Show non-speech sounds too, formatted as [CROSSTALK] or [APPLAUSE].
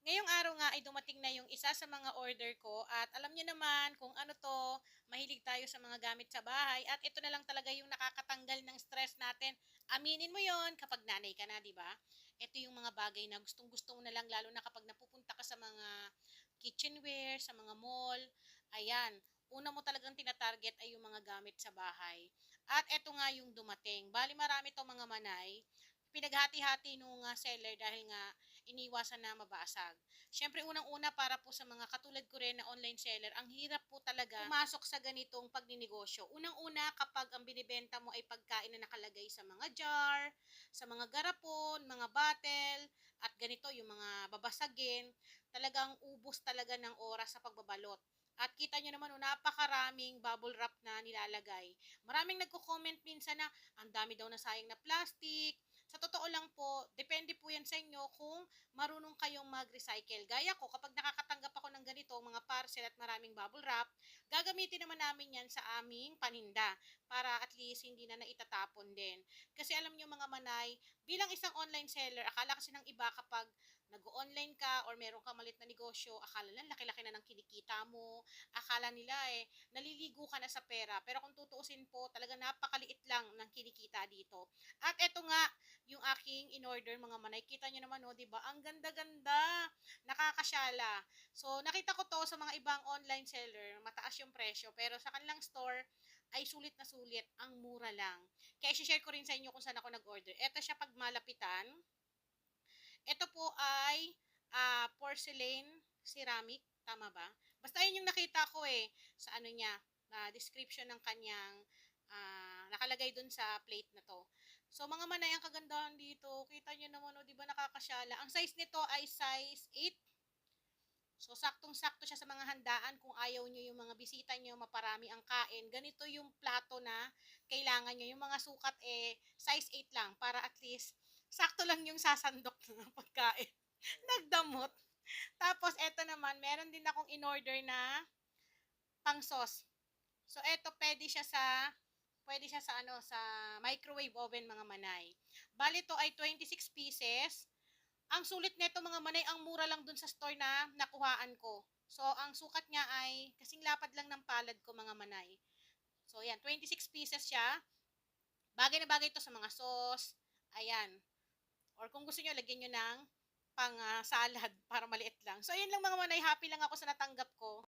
Ngayong araw nga ay dumating na yung isa sa mga order ko at alam niyo naman kung ano to, mahilig tayo sa mga gamit sa bahay at ito na lang talaga yung nakakatanggal ng stress natin. Aminin mo yon kapag nanay ka na, di ba? Ito yung mga bagay na gustong gusto mo na lang lalo na kapag napupunta ka sa mga kitchenware, sa mga mall. Ayan, una mo talagang tinatarget ay yung mga gamit sa bahay. At ito nga yung dumating. Bali marami to mga manay pinaghati-hati nung uh, seller dahil nga iniwasan na mabasag. Siyempre, unang-una para po sa mga katulad ko rin na online seller, ang hirap po talaga pumasok sa ganitong pagninegosyo. Unang-una, kapag ang binibenta mo ay pagkain na nakalagay sa mga jar, sa mga garapon, mga bottle, at ganito yung mga babasagin, talagang ubos talaga ng oras sa pagbabalot. At kita nyo naman, oh, napakaraming bubble wrap na nilalagay. Maraming nagko-comment minsan na ang dami daw na sayang na plastic. Sa totoo lang po, depende po yan sa inyo kung marunong kayong mag-recycle. Gaya ko, kapag nakakatanggap ako ng ganito, mga parcel at maraming bubble wrap, gagamitin naman namin yan sa aming paninda para at least hindi na naitatapon din. Kasi alam nyo mga manay, bilang isang online seller, akala kasi ng iba kapag nag-online ka or meron ka malit na negosyo, akala lang laki-laki na ng kinikita mo, akala nila eh, naliligo ka na sa pera. Pero kung tutuusin po, talaga napakaliit lang ng kinikita dito. At eto nga, yung aking in-order mga manay. Kita nyo naman, oh, di ba? Ang ganda-ganda. Nakakasyala. So, nakita ko to sa mga ibang online seller, mataas yung presyo. Pero sa kanilang store, ay sulit na sulit. Ang mura lang. Kaya share ko rin sa inyo kung saan ako nag-order. Ito siya pag malapitan. Ito po ay uh, porcelain ceramic. Tama ba? Basta yun yung nakita ko eh. Sa ano niya, uh, description ng kanyang uh, nakalagay dun sa plate na to. So, mga manay, ang kagandahan dito, kita nyo naman, o, di ba nakakasyala. Ang size nito ay size 8. So, saktong-sakto siya sa mga handaan kung ayaw nyo yung mga bisita nyo, maparami ang kain. Ganito yung plato na kailangan nyo. Yung mga sukat eh, size 8 lang para at least sakto lang yung sasandok [LAUGHS] ng pagkain. Nagdamot. Tapos, eto naman, meron din akong in-order na pang sauce. So, eto, pwede siya sa, pwede siya sa ano, sa microwave oven, mga manay. Bali to ay 26 pieces. Ang sulit nito, mga manay, ang mura lang dun sa store na nakuhaan ko. So, ang sukat niya ay kasing lapad lang ng palad ko, mga manay. So, yan, 26 pieces siya. Bagay na bagay to sa mga sauce. Ayan. Or kung gusto niyo lagyan niyo ng pang uh, salad [LAUGHS] para maliit lang. So, ayun lang mga manay. Happy lang ako sa natanggap ko.